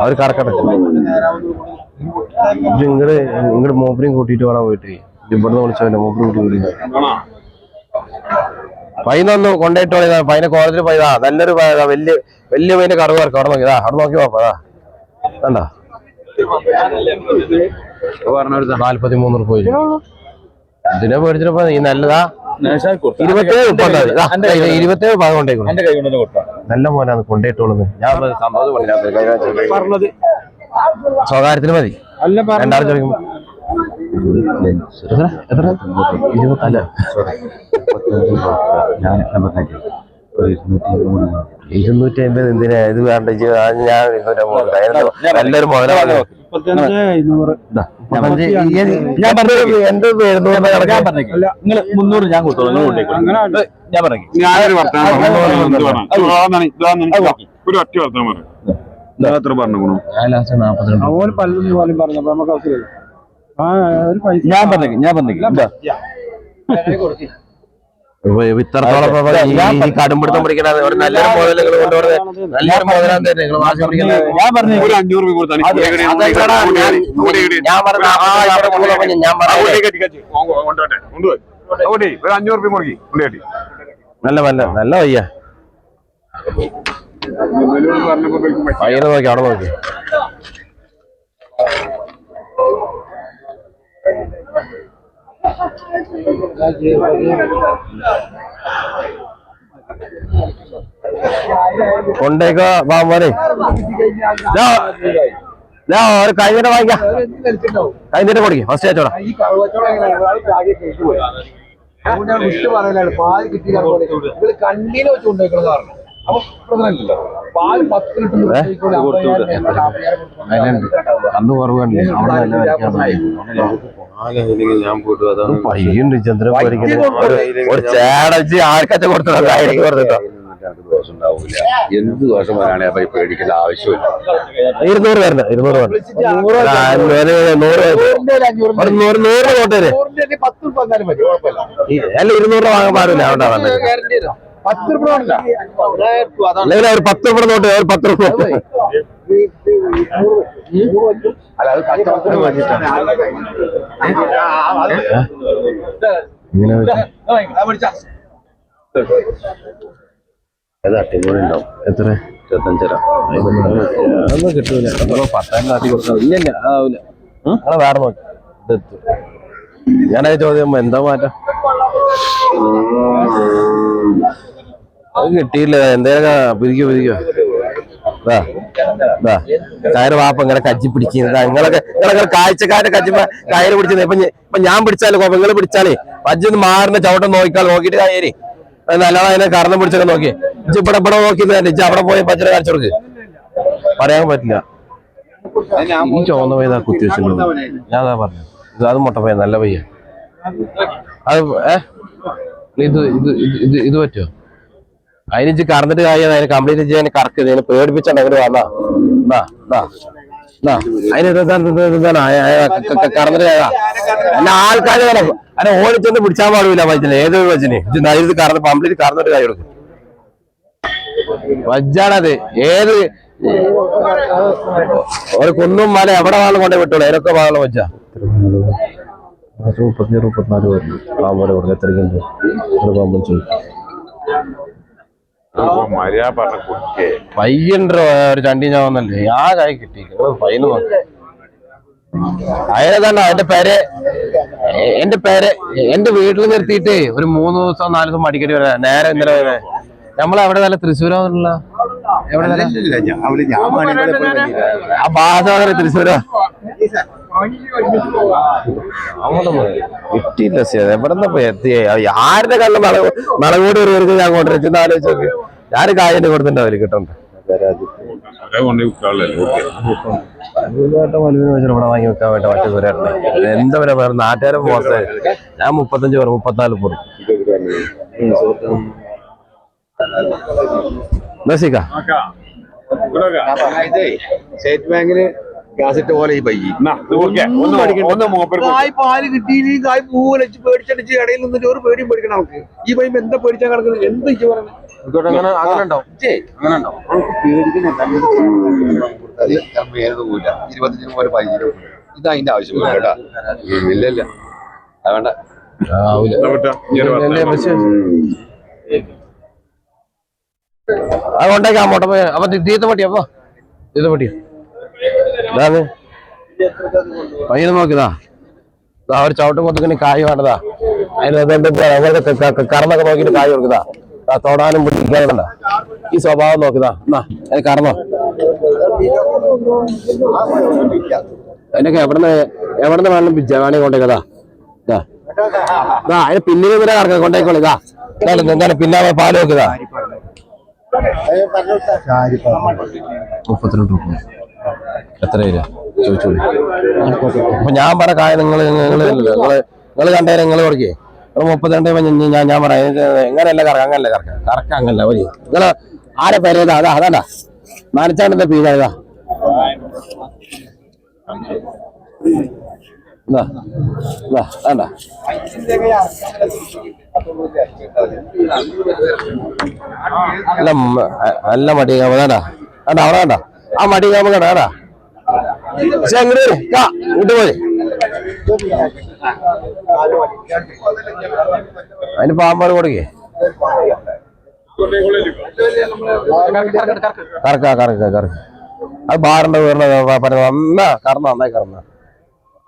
അവർ കറക്കട്ടെ. ഇങ്ങട് ഇങ്ങട് മൂപ്പരെയും കൂട്ടിയിട്ട് വേണം പോയിട്ട്. ഇവിടുന്ന് വിളിച്ചവന്റെ മൂപ്പര് കൂട്ടി കൂടി പൈനൊന്ന് കൊണ്ടേറ്റോളി പൈന കോളേജിൽ പോയതാ നല്ലൊരു വലിയ വലിയ പൈന കടവ് ഇറക്കും അവിടെ നോക്കിയതാ അവിടെ നോക്കി പോപ്പതാ കണ്ടോ? നാല്പത്തി മൂന്ന് റുപ്യ ഇതിനെ പേടിച്ചിട്ട് നീ നല്ലതാ? ഇരുപത്തേഴ് ഭാഗം കൊണ്ടേക്കണം എന്റെ കൈ കൊണ്ട് കൊടുത്താ. നല്ല മോനാണ് കൊണ്ടേറ്റോളുന്നത് ഞാൻ സന്തോഷം സ്വകാര്യത്തിന് മതി. അല്ല രണ്ടായിരം ചോദിക്കുമ്പോ. എത്ര? എത്ര? ഇരുപത്തല്ല ഇരുന്നൂറ്റി അമ്പത് എന്തിനാ ഇത് വേണ്ട ഞാൻ? നല്ലൊരു മുതലാണ് ഞാൻ പറഞ്ഞു എന്റെ ഞാൻ മുന്നൂറ് ഞാൻ ഞാൻ ഞാനൊരു വർത്തമാനം പറഞ്ഞു. പറഞ്ഞു? ഒരു ഒറ്റ വർത്തമാനം പറഞ്ഞു എത്ര പറഞ്ഞു ഞാൻ പലതും പോലും നമുക്ക് ഞാൻ ഞാൻ. ഇപ്പൊ ഇത്രത്തോളം കടുംപിടുത്തം പിടിക്കണ ഒരു നല്ലൊരു നിങ്ങൾ കൊണ്ടുവരുന്നത് നല്ലൊരു മുതലാന്ന് തന്നെ നിങ്ങൾ വാശി പിടിക്കുന്നത് നല്ല നല്ല നല്ല വയ്യ. പയ്യനെ നോക്കി അവിടെ നോക്കി. കൊണ്ടേക്കോ പാമ്പോനെ ഒരു കഴിഞ്ഞിട്ട് വാങ്ങിക്കാം. കഴിഞ്ഞിട്ട് കൊടുക്കും ഫസ്റ്റ് ഞാൻ നിങ്ങൾ കണ്ണീനെ വെച്ച് കൊണ്ടുപോയിക്കണം കാരണം അപ്പൊ പ്രശ്നമില്ലല്ലോ. പാൽ പത്ത് ലിറ്റർ അതിലുണ്ട് അന്ന് കുറവുണ്ട് അവിടെ നല്ല വലിക്കാൻ പയ്യുണ്ട് ചന്ദ്രൻ പോയിരിക്കുന്നത് ഒരു- ഒരു ചേടച്ച് ആർക്കച്ച കൊടുത്തത് ആയിരക്ക് കൊടുത്തിട്ടോ എന്ത് ദോഷം വരാണെ അപ്പൊ ഈ പേടിക്കേണ്ട ആവശ്യമില്ല. ഇരുന്നൂറ് പേരുണ്ട് ഇരുന്നൂറ് പേരുണ്ട് ആ, നൂറ് നൂറ് ഒരു നൂറ് നൂറ് നോട്ട് തരെ പത്ത് രൂപ തന്നാലും മതി കുഴപ്പമില്ല. അല്ല ഇരുന്നൂറ് രൂപ വാങ്ങാൻ പാടില്ല. അവിടെ പത്ത് രൂപ അല്ലെങ്കിൽ ഒരു പത്ത് രൂപ നോട്ട് ഒരു പത്ത് രൂപ നോട്ട്. അല്ല അത് കച്ചവടത്തിന് ഇങ്ങനെ ഉണ്ടാവും? എത്ര? ഇരുപത്തഞ്ചര. അതൊന്നും കിട്ടൂല. പത്താം നാട്ടി കൊടുക്കണം ഇല്ല ഇല്ല വേറെ നോക്കി. ഇതെത്തു ഞാനത് ചോദ്യം എന്താ മാറ്റം? അത് കിട്ടിയില്ല. എന്തേലും പിരിക്കോ പിരിക്കോ. കയറ് വാപ്പ ഇങ്ങനെ കജ്ജി പിടിക്കുന്നത് നിങ്ങളൊക്കെ നിങ്ങളൊക്കെ കാഴ്ചക്കാരെ കജ്ജിമ കയറ് പിടിച്ചത് ഇപ്പൊ ഇപ്പൊ ഞാൻ പിടിച്ചാലും? കുഴപ്പം നിങ്ങൾ പിടിച്ചാലേ? പജ്ജൊന്ന് മാറിന്റെ ചവിട്ടം നോക്കിക്കാൾ നോക്കിട്ട് കയറി. അത് നല്ലോണം അതിനെ കറണം പിടിച്ചൊക്കെ നോക്കി. ഇജ്ജ് ഇവിടെ ഇവിടെ നോക്കി ഇജ്ജ് അവിടെ പോയി പച്ചര കാണിച്ചു കൊടുക്ക് പറയാൻ പറ്റില്ല. ഈ ചുവന്ന കുത്തി വെച്ചിട്ടുണ്ട് ഞാൻ പറഞ്ഞു അത് മുട്ട പയ്യ നല്ല പയ്യ അത് ഏ? ഇത് ഇത് ഇത് ഇത് പറ്റുമോ അതിന് കറന്നിട്ട് കാര്യം അതിന് കംപ്ലീറ്റ് ചെയ്യാൻ കറക്ക് ഇതിനെ പേടിപ്പിച്ചാണ് അവർ വന്നാ എന്നാ എന്നാ എന്നാ അതിന് ഇത് ഇതാണ് ഇത് ഇത് ഇതാണ്. അയ- അയ- ക- ക- കറന്നിട്ട് പിടിച്ചാൻ പാടില്ല വജ്ജിനെ ഏത് വജ്ജിന് ഇത് കറന്ന് കംപ്ലീറ്റ് കറന്നിട്ട് കാര്യം കൊടുക്കും വജ്ജാണത്. ഏത് ഒരു കുന്നും മല എവിടെ വാങ്ങും കൊണ്ടേ വിട്ടോളൂ. അതിനൊക്കെ വാങ്ങണം വജ്ജ? മുപ്പത്തിനാല് പറഞ്ഞു പാമ്പോടെ കൊടുക്കും എത്ര പാമ്പ് ചോദിക്കും ഒരു ചണ്ടി ഞാൻ വന്നല്ലേ? ആ ചായ കിട്ടി പയ്യന് നോക്കി എന്റെ പേര് എന്റെ പേര് എന്റെ വീട്ടിൽ നിർത്തിയിട്ട് ഒരു മൂന്ന് ദിവസം നാല് ദിവസം മടിക്കടി വരാ. നേരെ ഇന്നലെ വരെ. നമ്മളെവിടെ നല്ല വലിയ ആ ഭാഷ തൃശ്ശൂരോ. കിട്ടിയില്ല ആരുടെ കണ്ണ് മലകോട് ഒരു ഞാൻ കൊണ്ടുവച്ചു ആലോചിച്ച് ഞാൻ കായന്റെ കൊടുത്തിട്ടുണ്ടാവില്ല കിട്ടണ്ട അതേ കൊണ്ട് വിൽക്കാറില്ലല്ലോ വലുതായിട്ട് വലുതിന് വെച്ചിട്ട് ഇവിടെ വാങ്ങി വെക്കാൻ വേണ്ടി മറ്റേ ദൂരം എന്താ പറയാ വേറെ നാട്ടുകാരെ മോശം ഞാൻ മുപ്പത്തഞ്ച് പേർ മുപ്പത്തിനാല് പോടും നസിക്ക സ്റ്റേറ്റ് ബാങ്കിൽ കാസറ്റ് പോലെ ഈ പയ്യി. കായ് പാൽ കിട്ടിയില്ലെങ്കിൽ കായ് പൂവ് വെച്ച് പേടിച്ചടിച്ച് ഇടയിൽ നിന്നിട്ട് ഒരു പേടിയും പേടിക്കണം നമുക്ക്. ഈ പയ്യുമ്പോ എന്താ പേടിച്ചാൽ കിടക്കുന്നത്? എന്ത് ഇരുപത്തഞ്ചിന് പോലെ പതിനഞ്ചിന് ഇത് അതിന്റെ ആവശ്യമില്ല കേട്ടാ. ഉം, ഇല്ല ഇല്ല. വേണ്ട. അത് കൊണ്ടേക്ക് അങ്ങോട്ട് പോയി അപ്പൊ തീർത്ത പട്ടിയാ അപ്പൊ തീത്ത പട്ടിയാ. ഇതാണ് പയ്യനെ നോക്കിതാ ദാ. ഒരു ചവിട്ട് കൊത്തുക്കിന് കായ് വേണ്ടതാ അതിന് അതുകൊണ്ട് അങ്ങനത്തെ ക- ക- കറന്നൊക്കെ നോക്കിയിട്ട് കായ് കൊടുക്കുതാ ആ തൊടാനും പിടിക്കാനുണ്ട ഈ സ്വഭാവം നോക്കിതാ എന്നാ അതിന് കറന്നോ. അതിനൊക്കെ എവിടുന്ന് എവിടുന്ന് വേണം പിച്ച വേണേ കൊണ്ടേക്കതാ അതിന് പിന്നിൽ വരെ കറക്കാം കൊണ്ടേക്കോളൂ ഇതാ എന്തായാലും എന്തായാലും പിന്നാലെ പാൽ വെക്കുതാ മുപ്പത്തിരണ്ട് രൂപ എത്ര പേര് ചോദിച്ചോളൂ. അപ്പൊ ഞാൻ പറ കായ നിങ്ങൾ നിങ്ങൾ നിങ്ങൾ കണ്ടേ നിങ്ങൾ കൊടുക്കേ. നിങ്ങൾ മുപ്പത്തിരണ്ട് ഞാൻ- ഞാൻ പറയാം. എങ്ങനെയല്ല കറക്കാം? അങ്ങനല്ല കറക്കാം. കറക്കാം അങ്ങനല്ല. ഒരു നിങ്ങൾ ആരെ പേര് ഇതാ? അതാ അതാണ്ടാ നനച്ചാണ്ടിന്റെ പീജ ഇതാ? അല്ല ഇതാ. അതാണ്ടാ നല്ല മ- നല്ല മടി കാമതാണ്ടാ അതാ അവിടെ കണ്ട ആ മടി നമ്മ കണ്ട കേടാ പക്ഷെ അങ്ങോട്ട് വരെ. കാ ഇങ്ങോട്ട് പോലെ അതിന് പാമ്പാട് കൊടുക്കേ. കറക്ക കറക്ക കറക്ക. അത് ബാറിന്റെ വീറിന്റെ നന്നാ കറന്ന നന്നായി കറന്ന.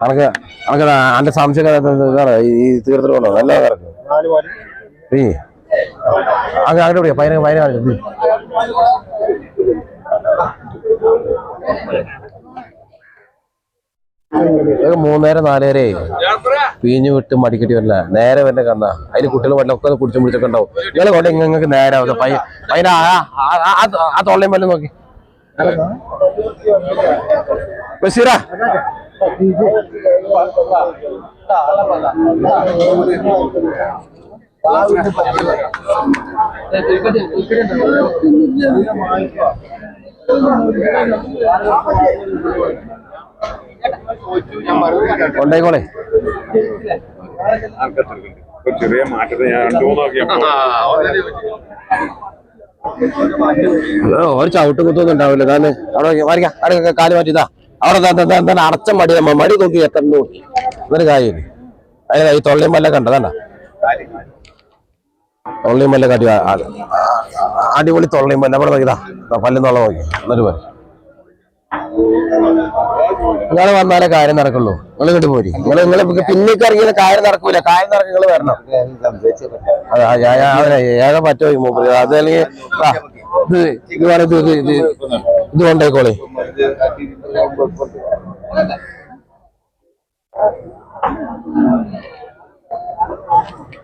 കണക്ക് കണക്ക് അന്റെ സംശയം ഈ തീർത്തിട്ട് കൊണ്ടോ നല്ല കറക്ക്. അങ്ങ് അങ്ങോട്ട് പതിനെ പതിനെ ഇതൊക്കെ മൂന്നേരം നാലേരേ. പീഞ്ഞു വിട്ട് മടിക്കട്ടി വരില്ല നേരെ വല്ല കന്ന. അതിന് കുട്ടികൾ വല്ല ഒക്കെ കുടിച്ചും പിടിച്ചൊക്കെ ഉണ്ടാവും. നിങ്ങൾ കൊണ്ട് നിങ്ങൾക്ക് നേരെ ആവുന്നത് പയ്യ പയ്യന ആ തൊള്ളയും വല്ലതും നോക്കി. ബഷീറ. കൊണ്ടേക്കോളെ. ചെറിയ മാറ്റത്തെ ഞാൻ രണ്ടു ഒരു ചവിട്ട് കുത്തൊന്നും ഉണ്ടാവില്ല. താന് അവിടെ മാറിക്ക അവിടെ കാൽ മാറ്റിതാ അവിടെ ദാ അടച്ച മടി നമ്മ മടി നോക്കി എത്തണ്ടു? എന്നൊരു കാര്യമില്ല? അതിന് ഈ തൊള്ളിയും വല്ല കണ്ടതാണ്ട തൊള്ളിയും മല്ല കാട്ടി അടിപൊളി തൊള്ളിയും മല്ല നോക്കിതാ ദാ പല്ലും തൊള്ള നോക്കി. എന്നിട്ട് പോയി നിങ്ങൾ വന്നാലേ കാര്യം നടക്കുള്ളൂ. നിങ്ങൾ ഇങ്ങോട്ട് പോരി. നിങ്ങൾ നിങ്ങൾ പിന്നേക്ക് ഇറങ്ങിയ കാര്യം നടക്കൂല. കാര്യം നടക്കും നിങ്ങൾ വരണം. ഏക പറ്റോ മൂപ്പര്. അത് അല്ലെങ്കിൽ ആ, ഇത് ഇത് വേണം ഇത് ഇത് Thank ഇത്